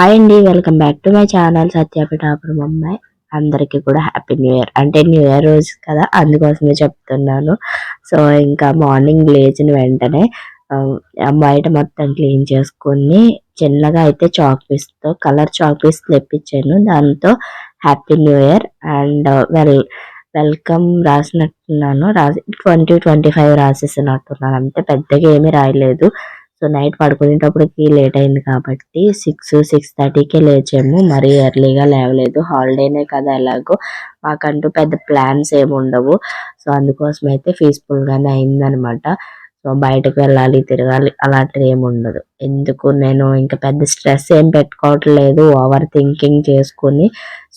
Hi అండి welcome back to my channel Satyapithapuram అమ్మాయి అందరికీ కూడా హ్యాపీ న్యూ ఇయర్ అంటే న్యూ ఇయర్ రోజు కదా అందుకోసమే చెప్తున్నాను. సో ఇంకా మార్నింగ్ లేచిన వెంటనే um, బయట మొత్తం క్లీన్ చేసుకుని చిన్నగా అయితే చాక్ పీస్తో కలర్ చాక్ పీస్ తెప్పించాను. దాంతో happy new year and well welcome రాసినట్టున్నాను. రాసి ట్వంటీ ట్వంటీ ఫైవ్ రాసేసినట్టున్నాను. అంతే పెద్దగా ఏమీ రాయలేదు. సో నైట్ పడుకునేటప్పటికి లేట్ అయింది కాబట్టి సిక్స్ సిక్స్ థర్టీకే లేచాము. మరీ ఎర్లీగా లేవలేదు. హాలిడేనే కదా ఎలాగో. మాకంటూ పెద్ద ప్లాన్స్ ఏమి ఉండవు. సో అందుకోసం అయితే పీస్ఫుల్గానే అయిందనమాట. సో బయటకు వెళ్ళాలి తిరగాలి అలాంటిది ఏమి ఉండదు. ఎందుకు? నేను ఇంకా పెద్ద స్ట్రెస్ ఏం పెట్టుకోవట్లేదు. ఓవర్ థింకింగ్ చేసుకుని.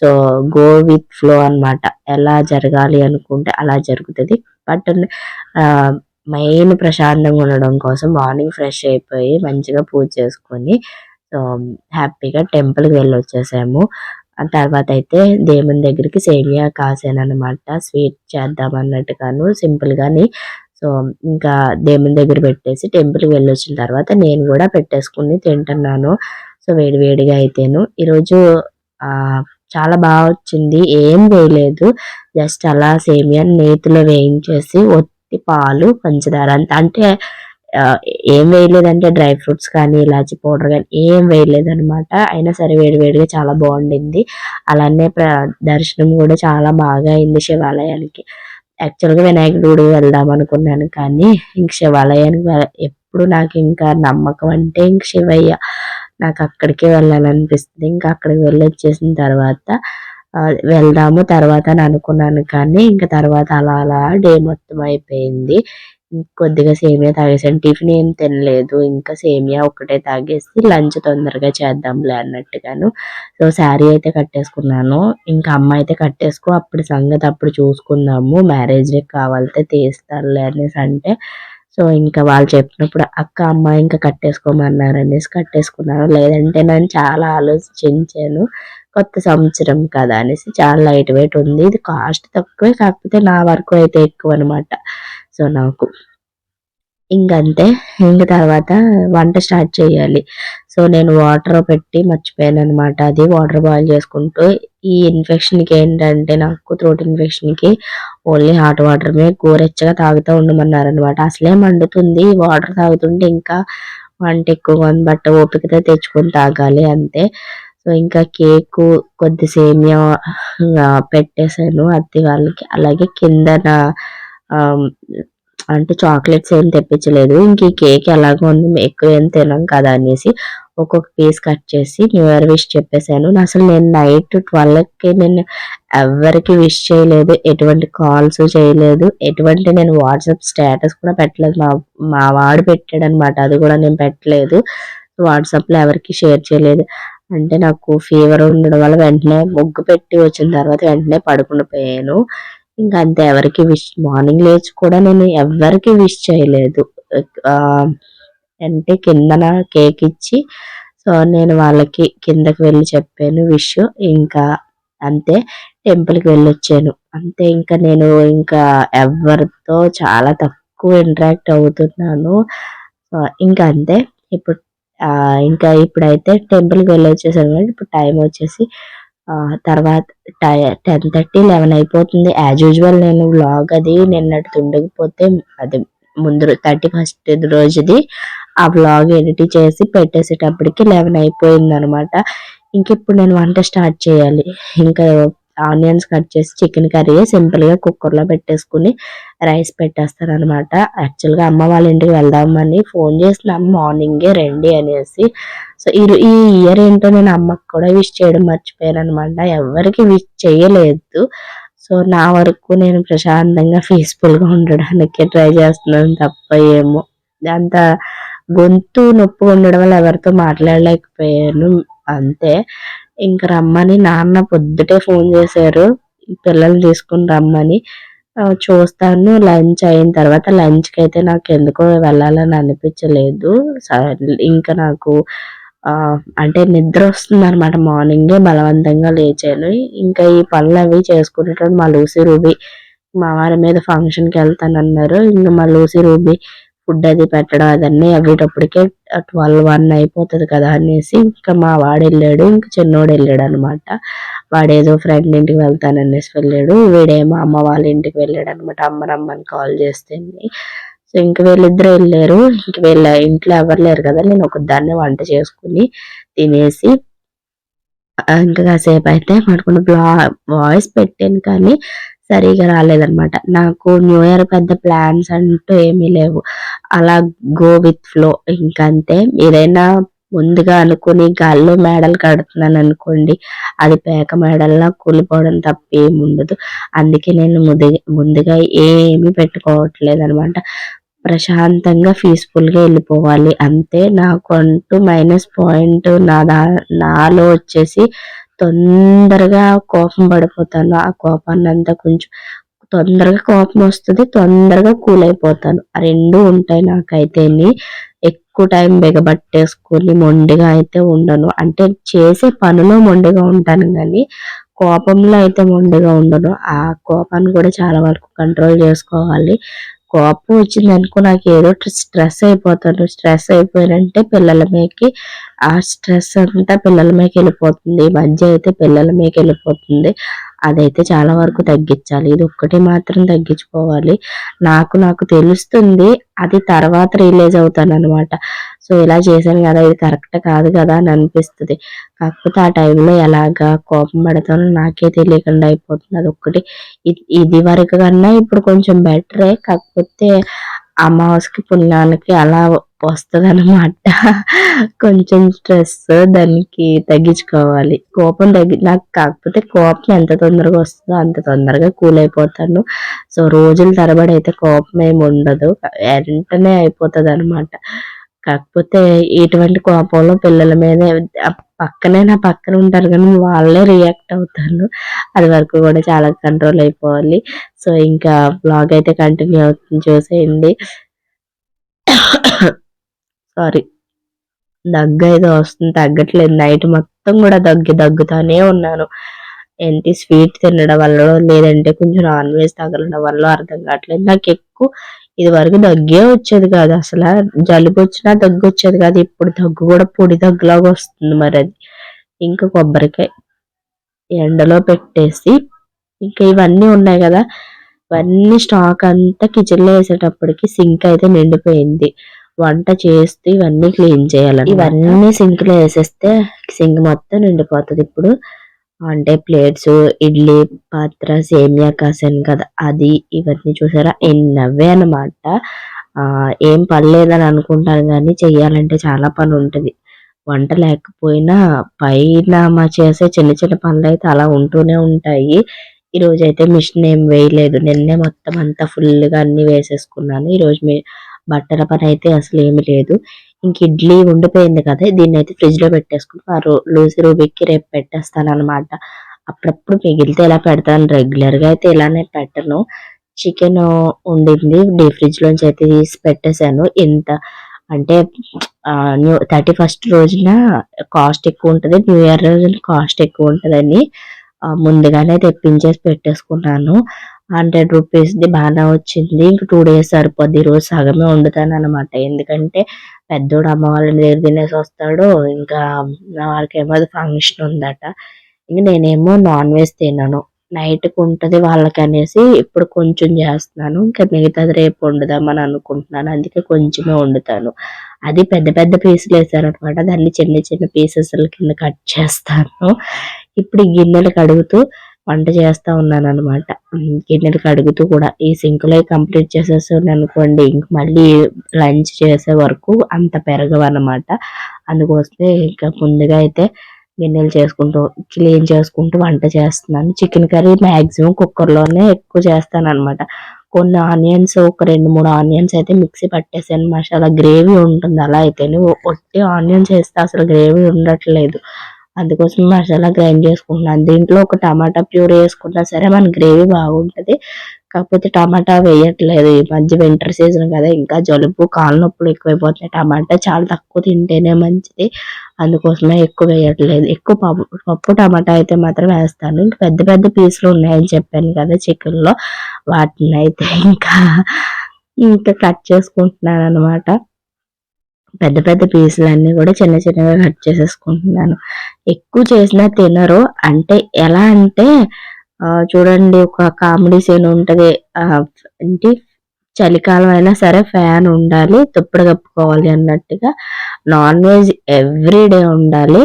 సో గో విత్ ఫ్లో అన్నమాట. ఎలా జరగాలి అనుకుంటే అలా జరుగుతుంది. బట్ మెయిన్ ప్రశాంతంగా ఉండడం కోసం మార్నింగ్ ఫ్రెష్ అయిపోయి మంచిగా పూజ చేసుకొని సో హ్యాపీగా టెంపుల్కి వెళ్ళి వచ్చేసాము ఆ తర్వాత అయితే దేవుని దగ్గరికి సేమియా కాసానమాట స్వీట్ చేద్దాం అన్నట్టుగాను సింపుల్గాని సో ఇంకా దేవుని దగ్గర పెట్టేసి టెంపుల్కి వెళ్ళి వచ్చిన తర్వాత నేను కూడా పెట్టేసుకుని తింటున్నాను. సో వేడి వేడిగా అయితేను. ఈరోజు చాలా బాగా వచ్చింది. ఏం వేయలేదు. జస్ట్ అలా సేమియా నేతిలో వేయించేసి పాలు పంచదార అంత. అంటే ఏం వేయలేదంటే డ్రై ఫ్రూట్స్ కానీ ఇలాచి పౌడర్ కానీ ఏం వేయలేదనమాట అయినా సరే వేడి వేడిగా చాలా బాగుండింది. అలానే దర్శనం కూడా చాలా బాగా అయింది శివాలయానికి. యాక్చువల్గా వినాయకుడు గుడి వెళ్దాం అనుకున్నాను కానీ ఇంక శివాలయానికి ఎప్పుడు నాకు ఇంకా నమ్మకం అంటే ఇంక శివయ్య. నాకు అక్కడికే వెళ్ళాలనిపిస్తుంది. ఇంకా అక్కడికి వెళ్ళి వచ్చేసిన తర్వాత వెళ్దాము తర్వాత అని అనుకున్నాను కానీ ఇంకా తర్వాత అలా అలా డే మొత్తం అయిపోయింది. కొద్దిగా సేమియా తాగేసాను. టిఫిన్ ఏం తినలేదు. ఇంకా సేమియా ఒకటే తాగేసి లంచ్ తొందరగా చేద్దాంలే అన్నట్టుగాను. సో శారీ అయితే కట్టేసుకున్నాను. ఇంకా అమ్మ అయితే కట్టేసుకో అప్పుడు సంగతి అప్పుడు చూసుకుందాము. మ్యారేజ్కి కావాలితే తీస్తారులే అనేసి అంటే సో ఇంకా వాళ్ళు చెప్పినప్పుడు అక్క అమ్మ ఇంకా కట్టేసుకోమన్నారు అనేసి కట్టేసుకున్నాను. లేదంటే నేను చాలా ఆలోచించాను. కొత్త సంవత్సరం కదా అనేసి చాలా లైట్ వెయిట్ ఉంది. ఇది కాస్ట్ తక్కువే కాకపోతే నా వరకు అయితే ఎక్కువ అనమాట సో నాకు ఇంకంతే. ఇంక తర్వాత వంట స్టార్ట్ చేయాలి. సో నేను వాటర్ పెట్టి మర్చిపోయాను అనమాట అది వాటర్ బాయిల్ చేసుకుంటూ ఈ ఇన్ఫెక్షన్కి ఏంటంటే నాకు థ్రోట్ ఇన్ఫెక్షన్కి ఓన్లీ హాట్ వాటర్మే గోరెచ్చగా తాగుతూ ఉండమన్నారు అనమాట అసలే మండుతుంది. వాటర్ తాగుతుంటే ఇంకా వంట ఎక్కువ బట్ట ఓపికతో తెచ్చుకొని తాగాలి అంతే. సో ఇంకా కేకు కొద్ది సేమియా పెట్టేశాను అత్తి వాళ్ళకి. అలాగే కిందన అంటే చాక్లెట్స్ ఏం తెప్పించలేదు. ఇంక ఈ కేక్ ఎలాగో ఉంది ఎక్కువ ఏం తినం కదా అనేసి ఒక్కొక్క పీస్ కట్ చేసి న్యూ ఇయర్ విష్ చెప్పేశాను. అసలు నేను నైట్ ట్వెల్వ్కి నేను ఎవరికి విష్ చేయలేదు ఎటువంటి కాల్స్ చేయలేదు ఎటువంటి నేను వాట్సాప్ స్టేటస్ కూడా పెట్టలేదు. మా మా వాడు పెట్టాడు అనమాట అది కూడా నేను పెట్టలేదు. వాట్సాప్లో ఎవరికి షేర్ చేయలేదు. అంటే నాకు ఫీవర్ ఉండడం వల్ల వెంటనే ముగ్గు పెట్టి వచ్చిన తర్వాత వెంటనే పడుకుని పోయాను. ఇంకా అంతే ఎవరికి విష్ మార్నింగ్ లేచి కూడా నేను ఎవరికి విష్ చేయలేదు. అంటే కిందన కేక్ ఇచ్చి సో నేను వాళ్ళకి కిందకి వెళ్ళి చెప్పాను విష్ ఇంకా అంతే టెంపుల్కి వెళ్ళొచ్చాను. అంతే ఇంకా నేను ఇంకా ఎవరితో చాలా తక్కువ ఇంటరాక్ట్ అవుతున్నాను. ఇంకా అంతే ఇప్పుడు ఇంకా ఇప్పుడైతే టెంపుల్కి వెళ్ళి వచ్చేసాను ఇప్పుడు టైం వచ్చేసి తర్వాత టెన్ థర్టీ లెవెన్ అయిపోతుంది. యాజ్ యూజువల్ నేను వ్లాగ్ అది నిన్నటి ఉండకపోతే అది ముందు థర్టీ ఫస్ట్ రోజుది ఆ వ్లాగ్ ఎడిట్ చేసి పెట్టేసేటప్పటికి లెవెన్ అయిపోయింది అనమాట ఇంక ఇప్పుడు నేను వంట స్టార్ట్ చేయాలి. ఇంకా ఆనియన్స్ కట్ చేసి చికెన్ కర్రీ సింపుల్గా కుక్కర్లో పెట్టేసుకుని రైస్ పెట్టేస్తాను అనమాట యాక్చువల్గా అమ్మ వాళ్ళ ఇంటికి వెళ్దామని ఫోన్ చేసినాం మార్నింగే రండి అనేసి. సో ఈ ఈ ఇయర్ ఏంటో నేను అమ్మకు కూడా విష్ చేయడం మర్చిపోయాను అనమాట ఎవరికి విష్ చేయలేదు. సో నా వరకు నేను ప్రశాంతంగా పీస్ఫుల్గా ఉండడానికి ట్రై చేస్తున్నాను తప్ప ఏమో. అంత గొంతు నొప్పి ఉండడం వల్ల ఎవరితో మాట్లాడలేకపోయాను. అంతే. ఇంక రమ్మని నాన్న పొద్దుటే ఫోన్ చేశారు. పిల్లల్ని తీసుకుని రమ్మని. చూస్తాను. లంచ్ అయిన తర్వాత లంచ్కి అయితే నాకు ఎందుకో వెళ్ళాలని అనిపించలేదు. ఇంకా నాకు అంటే నిద్ర వస్తుంది అనమాట మార్నింగే బలవంతంగా లేచాను. ఇంకా ఈ పనులు అవి చేసుకునేటప్పుడు మా లూసి రూబీ మా వారి మీద ఫంక్షన్కి వెళ్తానన్నారు. ఇంకా మా లూసి రూబీ ఫుడ్ అది పెట్టడం అదన్నీ అయ్యేటప్పటికే ట్వెల్వ్ వన్ అయిపోతుంది కదా అనేసి ఇంకా మా వాడు వెళ్ళాడు ఇంకా చిన్నోడు వెళ్ళాడు అనమాట వాడేదో ఫ్రెండ్ ఇంటికి వెళ్తాననేసి వెళ్ళాడు వీడేమో అమ్మ వాళ్ళ ఇంటికి వెళ్ళాడు అనమాట అమ్మ రమ్మని కాల్ చేస్తే సో ఇంక వీళ్ళిద్దరు వెళ్ళారు ఇంక వీళ్ళ ఇంట్లో ఎవరు లేరు కదా నేను ఒక దాన్ని వంట చేసుకుని తినేసి ఇంకా కాసేపు అయితే పడుకుని బ్లా వాయిస్ పెట్టాను కానీ సరిగా రాలేదన్నమాట. నాకు న్యూ ఇయర్ పెద్ద ప్లాన్స్ అంటూ ఏమీ లేవు. అలా గో విత్ ఫ్లో ఇంకంతే. ఏదైనా ముందుగా అనుకుని గాల్లో మేడలు కడుతున్నాను అనుకోండి అది పేక మేడల్లా కూలిపోవడం తప్ప ఏమి ఉండదు. అందుకే నేను ముందుగా ముందుగా ఏమీ పెట్టుకోవట్లేదు అనమాట ప్రశాంతంగా పీస్ఫుల్గా వెళ్ళిపోవాలి. అంతే. నాకు అంటూ మైనస్ పాయింట్ నా దా నాలో వచ్చేసి తొందరగా కోపం పడిపోతాను. ఆ కోపాన్ని అంతా కొంచెం తొందరగా కోపం వస్తుంది తొందరగా కూల్ అయిపోతాను. ఆ రెండు ఉంటాయి నాకైతే ఎక్కువ టైం బిగబట్టేసుకొని మొండిగా అయితే ఉండను. అంటే చేసే పనిలో మొండిగా ఉంటాను కానీ కోపంలో అయితే మొండిగా ఉండను. ఆ కోపాన్ని కూడా చాలా వరకు కంట్రోల్ చేసుకోవాలి. కోపం వచ్చింది అనుకో నాకు ఏదో స్ట్రెస్ అయిపోతాను. స్ట్రెస్ అయిపోయినంటే పిల్లల మీదకి ఆ స్ట్రెస్ అంతా పిల్లల మీదకి వెళ్ళిపోతుంది. ఈ మధ్య అయితే పిల్లల మీదకి వెళ్ళిపోతుంది. అదైతే చాలా వరకు తగ్గించాలి. ఇది ఒక్కటి మాత్రం తగ్గించుకోవాలి. నాకు నాకు తెలుస్తుంది. అది తర్వాత రియలైజ్ అవుతాను అనమాట సో ఇలా చేశాను కదా ఇది కరెక్ట్ కాదు కదా అని అనిపిస్తుంది. కాకపోతే ఆ టైంలో ఎలాగా కోపం పడతానో నాకే తెలియకుండా అయిపోతుంది. అది ఒక్కటి ఇది వరకు కన్నా ఇప్పుడు కొంచెం బెటరే. కాకపోతే అమావాస్యకి పుణ్యానికి అలా వస్తుంది అనమాట కొంచెం స్ట్రెస్ దానికి తగ్గించుకోవాలి. కోపం తగ్గి నాకు కాకపోతే కోపం ఎంత తొందరగా వస్తుందో అంత తొందరగా కూల్ అయిపోతాను. సో రోజుల తరబడి అయితే కోపం ఏమి ఉండదు. వెంటనే అయిపోతుంది అనమాట కాకపోతే ఇటువంటి కోపంలో పిల్లల మీద పక్కనే నా పక్కన ఉంటారు కానీ వాళ్ళే రియాక్ట్ అవుతాను అది వరకు కూడా చాలా కంట్రోల్ అయిపోవాలి. సో ఇంకా బ్లాగ్ అయితే కంటిన్యూ అవుతుంది చూసేయండి. సారీ దగ్గు ఏదో వస్తుంది తగ్గట్లేదు. నైట్ మొత్తం కూడా దగ్గి దగ్గుతానే ఉన్నాను. ఏంటి స్వీట్ తినడం వల్ల లేదంటే కొంచెం నాన్ వెజ్ తగలడం వల్ల అర్థం కావట్లేదు. నాకు ఎక్కువ ఇది వరకు దగ్గే వచ్చేది కాదు. అసలు జలుబు వచ్చినా దగ్గు వచ్చేది కాదు. ఇప్పుడు దగ్గు కూడా పొడి దగ్గులాగా వస్తుంది మరి అది. ఇంకా కొబ్బరికాయ ఎండలో పెట్టేసి ఇంకా ఇవన్నీ ఉన్నాయి కదా. ఇవన్నీ స్టాక్ అంతా కిచెన్లో వేసేటప్పటికి సింక్ అయితే నిండిపోయింది. వంట చేస్తూ ఇవన్నీ క్లీన్ చేయాలి ఇవన్నీ సింక్లో వేసేస్తే సింక్ మొత్తం నిండిపోతుంది. ఇప్పుడు అంటే ప్లేట్స్ ఇడ్లీ పాత్ర సేమియా కాసాను కదా అది ఇవన్నీ చూసారా? ఎన్నవే అనమాట ఏం పని లేదని అనుకుంటాను కానీ చెయ్యాలంటే చాలా పని ఉంటుంది వంట లేకపోయినా పైన మా చేసే చిన్న చిన్న పనులు అయితే అలా ఉంటూనే ఉంటాయి. ఈరోజు అయితే మిషన్ ఏం వేయలేదు. నిన్నే మొత్తం అంతా ఫుల్గా అన్ని వేసేసుకున్నాను. ఈరోజు మీ బట్టల పని అయితే అసలు ఏమి లేదు. ఇంక ఇడ్లీ ఉండిపోయింది కదా దీన్ని అయితే ఫ్రిడ్జ్లో లో పెట్టేసుకుని లూసి రూబిక్కి రేపు పెట్టేస్తాను అనమాట అప్పుడప్పుడు మిగిలితే ఇలా పెడతాను? రెగ్యులర్గా అయితే ఇలానే పెట్టను. చికెన్ ఉండింది డీ ఫ్రిడ్జ్లోంచి అయితే తీసి పెట్టేశాను. ఇంత అంటే న్యూ థర్టీ ఫస్ట్ రోజున కాస్ట్ ఎక్కువ ఉంటుంది న్యూ ఇయర్ రోజున కాస్ట్ ఎక్కువ ఉంటుందని ముందుగానే తెప్పించేసి పెట్టేసుకున్నాను. హండ్రెడ్ రూపీస్ది బాగానే వచ్చింది. ఇంక టూ డేస్ సరిపోద్ది. ఈరోజు రోజు సగమే వండుతాను అనమాట ఎందుకంటే పెద్దోడు అమ్మ వాళ్ళ దగ్గర తినేసి వస్తాడు. ఇంకా వాళ్ళకేమో వాళ్ళకి ఏమో ఫంక్షన్ ఉందట. ఇంక నేనేమో నాన్ వెజ్ తినను. నైట్కి ఉంటుంది వాళ్ళకి అనేసి ఇప్పుడు కొంచెం చేస్తున్నాను. ఇంకా మిగతాది రేపు వండుదామని అనుకుంటున్నాను. అందుకే కొంచెమే వండుతాను. అది పెద్ద పెద్ద పీసులు వేసారనమాట దాన్ని చిన్న చిన్న పీసెస్ కింద కట్ చేస్తాను. ఇప్పుడు గిన్నెలు కడుగుతూ వంట చేస్తా ఉన్నాను అనమాట గిన్నెలు కడుగుతూ కూడా ఈ సింక్లో కంప్లీట్ చేసేసాను అనుకోండి ఇంక మళ్ళీ లంచ్ చేసే వరకు అంత పెరగవు అనమాట అందుకోసమే ఇంకా ముందుగా అయితే గిన్నెలు చేసుకుంటూ క్లీన్ చేసుకుంటూ వంట చేస్తున్నాను. చికెన్ కర్రీ మాక్సిమం కుక్కర్లోనే ఎక్కువ చేస్తాను అనమాట కొన్ని ఆనియన్స్ ఒక రెండు మూడు ఆనియన్స్ అయితే మిక్సీ పట్టేసాను. మసాలా గ్రేవీ ఉంటుంది అలా అయితే ఒట్టి ఆనియన్స్ వేస్తే అసలు గ్రేవీ ఉండట్లేదు. అందుకోసం మసాలా గ్రైండ్ చేసుకుంటున్నాను. దీంట్లో ఒక టమాటా ప్యూరీ వేసుకున్నా సరే మన గ్రేవీ బాగుంటుంది. కాకపోతే టమాటా వేయట్లేదు. ఈ మధ్య వింటర్ సీజన్ కదా ఇంకా జలుబు కాళ్ళ నొప్పులు ఎక్కువైపోతున్నాయి. టమాటా చాలా తక్కువ తింటేనే మంచిది. అందుకోసమే ఎక్కువ వేయట్లేదు. ఎక్కువ పప్పు పప్పు టమాటా అయితే మాత్రం వేస్తాను. పెద్ద పెద్ద పీసులు ఉన్నాయని చెప్పాను కదా చికెన్లో. వాటిని అయితే ఇంకా ఇంకా కట్ చేసుకుంటున్నాను అనమాట పెద్ద పెద్ద పీసులు కూడా చిన్న చిన్నగా కట్ చేసేసుకుంటున్నాను. ఎక్కువ చేసినా తినరు. అంటే ఎలా అంటే చూడండి ఒక కామెడీ సీన్ ఉంటుంది. ఏంటి? చలికాలం అయినా సరే ఫ్యాన్ ఉండాలి తుప్పుడు కప్పుకోవాలి అన్నట్టుగా. నాన్ వెజ్ ఎవ్రీడే ఉండాలి.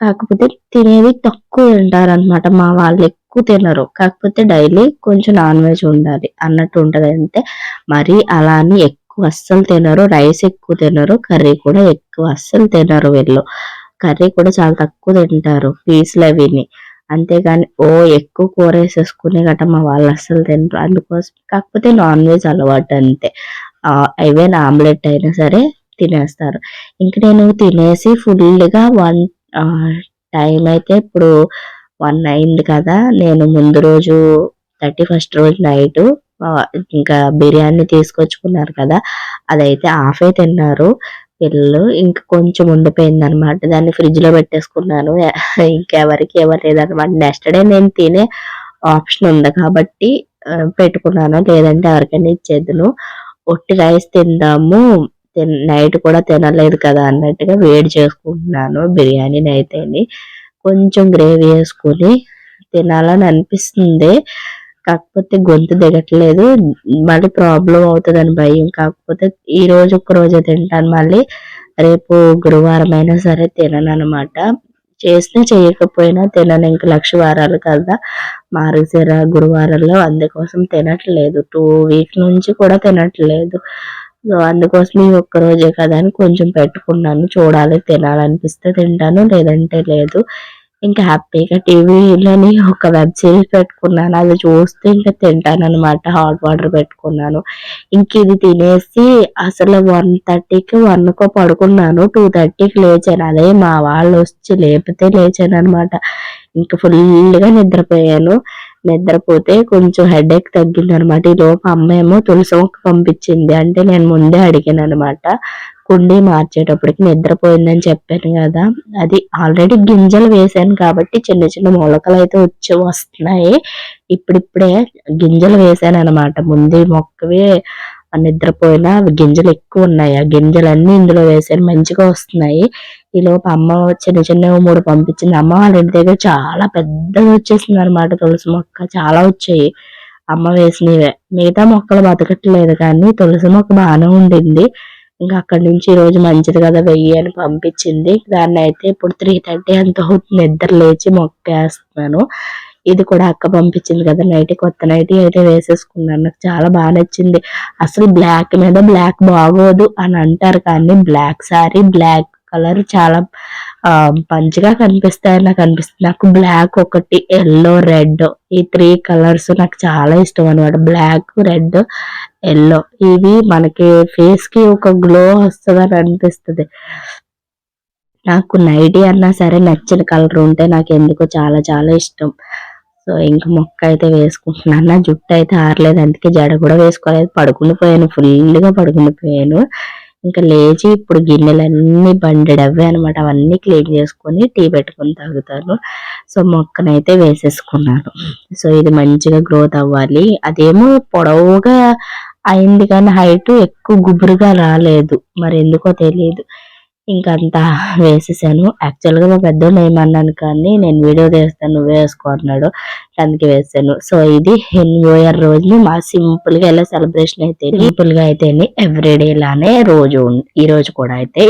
కాకపోతే తినేది తక్కువ తింటారు అనమాట మా వాళ్ళు ఎక్కువ తినరు. కాకపోతే డైలీ కొంచెం నాన్ వెజ్ ఉండాలి అన్నట్టు ఉంటుంది అంతే మరి అలా అని ఎక్కువ అస్సలు తినరు. రైస్ ఎక్కువ తినరు. కర్రీ కూడా ఎక్కువ అస్సలు తినరు వీళ్ళు. కర్రీ కూడా చాలా తక్కువ తింటారు. పీసులు అవిని అంతేగాని ఓ ఎక్కువ కూర వేసేసుకుని గట్ట మా వాళ్ళు అస్సలు తినరు. అందుకోసం కాకపోతే నాన్ వెజ్ అలవాటు అంతే. ఈవెన్ ఆమ్లెట్ అయినా సరే తినేస్తారు. ఇంక నేను తినేసి ఫుల్గా వన్ టైం అయితే ఇప్పుడు వన్ అయింది కదా. నేను ముందు రోజు థర్టీ ఫస్ట్ రోజు నైట్ ఇంకా బిర్యానీ తీసుకొచ్చుకున్నారు కదా అదైతే ఆఫే తిన్నారు. పిల్లలు ఇంకా కొంచెం ఉండిపోయింది అనమాట దాన్ని ఫ్రిడ్జ్లో పెట్టేసుకున్నాను. ఇంకెవరికి ఎవరు లేదనమాట నెక్స్ట్ డే నేను తినే ఆప్షన్ ఉంది కాబట్టి పెట్టుకున్నాను. లేదంటే ఎవరికైనా ఇచ్చేద్దును. ఒట్టి రైస్ తిందాము. నైట్ కూడా తినలేదు కదా అన్నట్టుగా వేడి చేసుకుంటున్నాను బిర్యానీని అయితేని కొంచెం గ్రేవీ వేసుకుని తినాలని అనిపిస్తుంది. కాకపోతే గొంతు దిగట్లేదు మళ్ళీ ప్రాబ్లం అవుతుందని భయం. కాకపోతే ఈ రోజు ఒక్క రోజే తింటాను మళ్ళీ రేపు గురువారం అయినా సరే తినను అనమాట చేసినా చేయకపోయినా తినను ఇంక లక్ష వారాలు కదా. మారుసిర గురువారంలో అందుకోసం తినట్లేదు. టూ వీక్ నుంచి కూడా తినట్లేదు. సో అందుకోసం ఈ ఒక్క రోజే కదా అని కొంచెం పెట్టుకున్నాను. చూడాలి తినాలనిపిస్తే తింటాను లేదంటే లేదు. ఇంకా హ్యాపీగా టీవీలోని ఒక వెబ్ సిరీస్ పెట్టుకున్నాను. అది చూస్తే ఇంకా తింటాను అనమాట హాట్ వాటర్ పెట్టుకున్నాను. ఇంక ఇది తినేసి అసలు వన్ థర్టీకి వన్కో పడుకున్నాను. టూ థర్టీకి లేచాను. అదే మా వాళ్ళు వచ్చి లేపితే లేచాను అనమాట ఇంకా ఫుల్గా నిద్రపోయాను. నిద్రపోతే కొంచెం హెడేక్ తగ్గింది అనమాట ఈ లోపు అమ్మ ఏమో తులసి మొక్క పంపించింది. అంటే నేను ముందే అడిగాను అనమాట కుండీ మార్చేటప్పటికి నిద్రపోయిందని చెప్పాను కదా. అది ఆల్రెడీ గింజలు వేసాను కాబట్టి చిన్న చిన్న మొలకలు అయితే వచ్చి వస్తున్నాయి. ఇప్పుడిప్పుడే గింజలు వేసాను అనమాట ముందే మొక్కవే నిద్రపోయిన గింజలు ఎక్కువ ఉన్నాయి. ఆ గింజలన్నీ ఇందులో వేసాను మంచిగా వస్తున్నాయి. ఈ అమ్మ చిన్న చిన్నవి మూడు పంపించింది. అమ్మ వాళ్ళ ఇంటి దగ్గర చాలా పెద్దగా వచ్చేసింది అనమాట తులసి మొక్క. చాలా వచ్చాయి. అమ్మ వేసినవే. మిగతా మొక్కలు బతకట్లేదు కానీ తులసి మొక్క బాగానే ఉండింది. ఇంకా అక్కడి నుంచి ఈ రోజు మంచిది కదా వెయ్యి అని పంపించింది. దాన్ని అయితే ఇప్పుడు త్రీ థర్టీ అంత అవుతుంది. నిద్ర లేచి మొక్క వేస్తున్నాను ఇది కూడా అక్క పంపించింది కదా నైట్ కొత్త నైట్ అయితే వేసేసుకున్నాను. నాకు చాలా బాగా నచ్చింది. అసలు బ్లాక్ మీద బ్లాక్ బాగోదు అని అంటారు కానీ బ్లాక్ సారీ బ్లాక్ కలర్ చాలా ఆ మంచిగా కనిపిస్తాయి నాకు అనిపిస్తుంది. నాకు బ్లాక్ ఒకటి ఎల్లో రెడ్ ఈ త్రీ కలర్స్ నాకు చాలా ఇష్టం అనమాట బ్లాక్ రెడ్ ఎల్లో ఇవి మనకి ఫేస్కి ఒక గ్లో వస్తుంది అని అనిపిస్తుంది. నాకు నైటీ అన్నా సరే నచ్చిన కలర్ ఉంటే నాకు ఎందుకో చాలా చాలా ఇష్టం. సో ఇంకా మొక్క అయితే వేసుకుంటున్నాను నా జుట్టు అయితే ఆరలేదు. అందుకే జడ కూడా వేసుకోలేదు. పడుకుని పోయాను. ఫుల్గా పడుకుని పోయాను. ఇంకా లేచి ఇప్పుడు గిన్నెలన్నీ బండెడ్ అవే అనమాట అవన్నీ క్లీన్ చేసుకొని టీ పెట్టుకొని తాగుతాను సో మొక్కనైతే వేసేసుకున్నాను సో ఇది మంచిగా గ్రోత్ అవ్వాలి. అదేమో పొడవుగా అయింది కానీ హైట్ ఎక్కువ గుబురుగా రాలేదు. మరి ఎందుకో తెలియదు. ఇంకంతా వేసేసాను. యాక్చువల్గా మా పెద్దోళ్ళు ఏమన్నాను కానీ నేను వీడియో తీస్తాను నువ్వే వేసుకో అన్నాడు. అందుకే వేసాను సో ఇది న్యూ ఇయర్ రోజుని మా సింపుల్గా ఎలా సెలబ్రేషన్ అయితే సింపుల్గా అయితే ఎవ్రీడే లానే రోజు ఈ రోజు కూడా అయితే